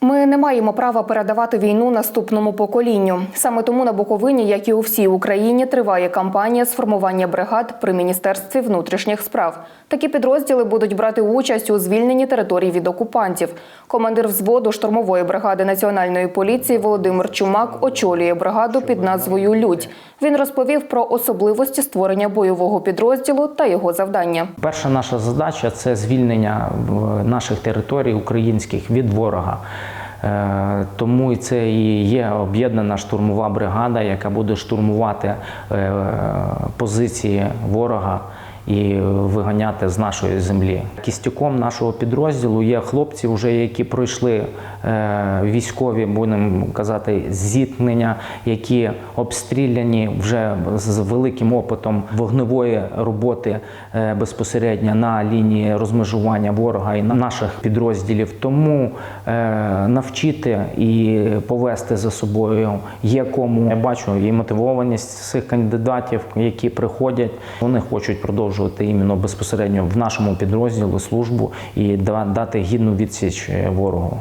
Ми не маємо права передавати війну наступному поколінню. Саме тому на Буковині, як і у всій Україні, триває кампанія з формування бригад при міністерстві внутрішніх справ. Такі підрозділи будуть брати участь у звільненні територій від окупантів. Командир взводу штурмової бригади національної поліції Володимир Чумак очолює бригаду під назвою Людь. Він розповів про особливості створення бойового підрозділу та його завдання. Перша наша задача це звільнення наших територій українських від ворога. Е, Тому це і є об'єднана штурмова бригада, яка буде штурмувати е, позиції ворога і виганяти з нашої землі. Кістюком нашого підрозділу є хлопці, вже які пройшли е, військові, будемо казати, зіткнення, які обстріляні вже з великим опитом вогневої роботи е, безпосередньо на лінії розмежування ворога і на наших підрозділів. Тому е, навчити і повести за собою є кому. Я бачу і мотивованість цих кандидатів, які приходять. Вони хочуть продовжувати іменно безпосередньо в нашому підрозділі службу і дати гідну відсіч е, ворогу.